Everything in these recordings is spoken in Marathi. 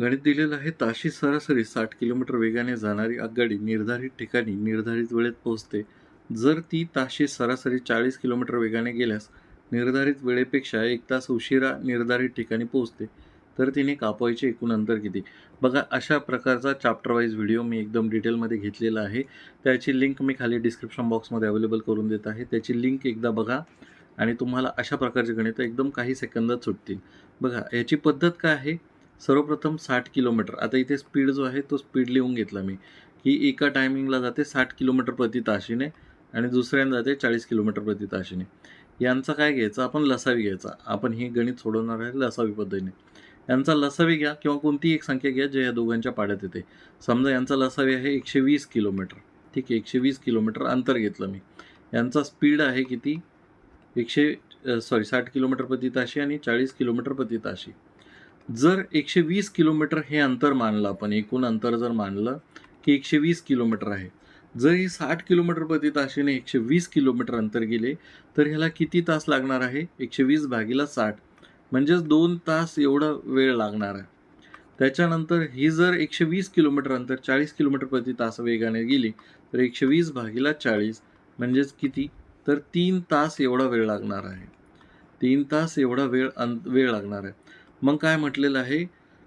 गणित दिलेलं आहे ताशी सरासरी साठ किलोमीटर वेगाने जाणारी आगगाडी निर्धारित ठिकाणी निर्धारित वेळेत पोहोचते. जर ती ताशी सरासरी चाळीस किलोमीटर वेगाने गेल्यास निर्धारित वेळेपेक्षा एक तास उशिरा निर्धारित ठिकाणी पोहोचते. तर तिने कापवायचे एकूण अंतर किती? बघा अशा प्रकारचा चॅप्टर वाईज व्हिडिओ मी एकदम डिटेलमध्ये घेतलेला आहे. त्याची लिंक मी खाली डिस्क्रिप्शन बॉक्समध्ये अवेलेबल करून देत आहे. त्याची लिंक एकदा बघा आणि तुम्हाला अशा प्रकारचे गणितं एकदम काही सेकंदात सुटतील. बघा याची पद्धत काय आहे? सर्वप्रथम साठ किलोमीटर. आता इथे स्पीड जो आहे तो स्पीड लिहून घेतला मी की एका टायमिंगला जाते साठ किलोमीटर प्रति ताशीने आणि दुसऱ्यांदा जाते चाळीस किलोमीटर प्रति ताशीने. यांचा काय घ्यायचा? आपण लसावी घ्यायचा. आपण हे गणित सोडवणार आहे लसावी पद्धतीने. यांचा लसावी घ्या किंवा कोणतीही एक संख्या घ्या जे या दोघांच्या पाड्यात येते. समजा यांचा लसावी आहे एकशे वीस किलोमीटर. ठीक आहे एकशे वीस किलोमीटर अंतर घेतलं मी. यांचा स्पीड आहे किती? एकशे सॉरी साठ किलोमीटर प्रति ताशी आणि चाळीस किलोमीटर प्रति ताशी. जर एकशे वीस किलोमीटर हे अंतर मानलं आपण एकूण अंतर जर मानलं की एकशे वीस किलोमीटर आहे. जर ही साठ किलोमीटर प्रति ताशेने एकशे वीस किलोमीटर अंतर गेले तर ह्याला किती तास लागणार आहे? एकशे वीस भागीला साठ. म्हणजेच दोन तास एवढा वेळ लागणार आहे. त्याच्यानंतर ही जर एकशे वीस किलोमीटर अंतर चाळीस किलोमीटर प्रति तास वेगाने गेली तर एकशे वीस भागीला चाळीस म्हणजेच किती? तर तीन तास एवढा वेळ लागणार आहे. तीन तास एवढा वेळ अं वेळ लागणार आहे. मग काय म्हटलेलं आहे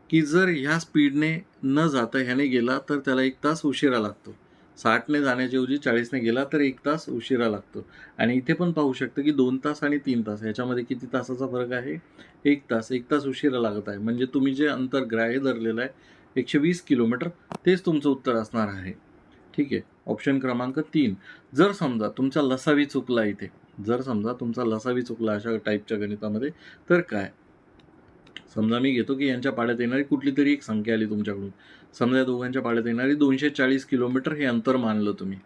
की जर ह्या स्पीडने न जाता ह्याने गेला तर त्याला एक तास उशिरा लागतो. साठने जाण्याच्याऐवजी चाळीसने गेला तर एक तास उशिरा लागतो. आणि इथे पण पाहू शकतं की दोन तास आणि तीन तास ह्याच्यामध्ये किती तासाचा फरक आहे? एक तास एक तास उशिरा लागत आहे. म्हणजे तुम्ही जे अंतर ग्राह्य धरलेलं आहे एकशे वीस किलोमीटर तेच तुमचं उत्तर असणार आहे. ठीक आहे? ऑप्शन क्रमांक तीन. जर समजा तुमचा लसावी चुकला इथे जर समजा तुमचा लसावी चुकला अशा टाईपच्या गणितामध्ये तर काय? समजा मी घेतो की यांच्या पाड्यात येणारी कुठली तरी एक संख्या आली तुमच्याकडून. समजा दोघांच्या पाड्यात येणारी दोनशे चाळीस किलोमीटर हे अंतर मानलं तुम्ही.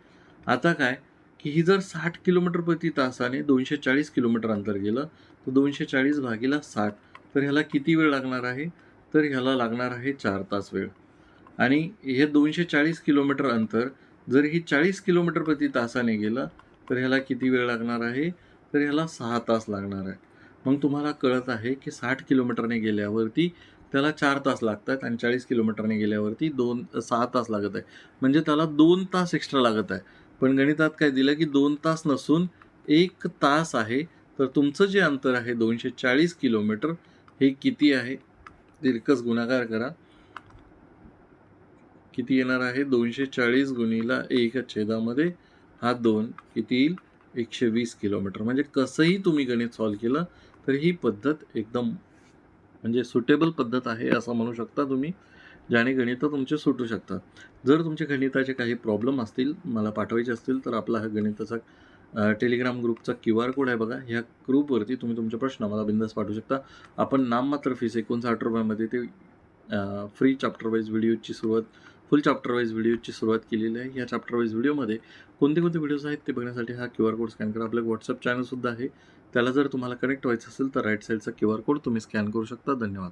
आता काय? की ही जर साठ किलोमीटर प्रति तासाने दोनशे चाळीस किलोमीटर अंतर गेलं तर दोनशे चाळीस भागीला साठ. तर ह्याला किती वेळ लागणार आहे? तर ह्याला लागणार आहे चार तास वेळ. आणि हे दोनशे चाळीस किलोमीटर अंतर जर ही चाळीस किलोमीटर प्रति तासाने गेलं तर ह्याला किती वेळ लागणार आहे? तर ह्याला सहा तास लागणार आहे. मग तुम्हाला कळत आहे की साठ किलोमीटरने गेल्यावरती त्याला चार तास लागतात आणि चाळीस किलोमीटरने गेल्यावरती दोन सहा तास लागत आहे. म्हणजे त्याला दोन तास एक्स्ट्रा लागत आहे. पण गणितात काय दिलं की दोन तास नसून एक तास आहे. तर तुमचं जे अंतर आहे दोनशे चाळीस किलोमीटर हे किती आहे? तिरकस गुणाकार करा. किती येणार आहे? दोनशे चाळीस गुणीला एक छेदामध्ये हा दोन किती येईल? एकशे वीस किलोमीटर. म्हणजे कसंही तुम्ही गणित सॉल्व केलं तर ही पद्धत एकदम म्हणजे सुटेबल पद्धत आहे असं म्हणू शकता तुम्ही ज्याने गणितं तुमचे सुटू शकतात. जर तुमचे गणिताचे काही प्रॉब्लेम असतील मला पाठवायचे असतील तर आपला हा गणिताचा टेलिग्राम ग्रुपचा क्यू आर कोड आहे बघा. ह्या ग्रुपवरती तुम्ही तुमचे प्रश्न मला बिंदास पाठवू शकता. आपण नाममात्र फीस एकोणसाठ रुपयामध्ये ते फ्री चॅप्टर वाईज व्हिडिओची सुरुवात फुल चॅप्टर वाईज व्हिडिओची सुरुवात केलेली आहे. या चॅप्टर वाईज व्हिडिओमध्ये कोणते कोणते व्हिडिओज आहेत ते बघण्यासाठी हा क्यू आर कोड स्कॅन करा. आपलं व्हॉट्सअप चॅनलसुद्धा आहे. त्याला जर तुम्हाला कनेक्ट व्हायचं असेल तर राईट साईडचा क्यू आर कोड तुम्ही स्कॅन करू शकता. धन्यवाद.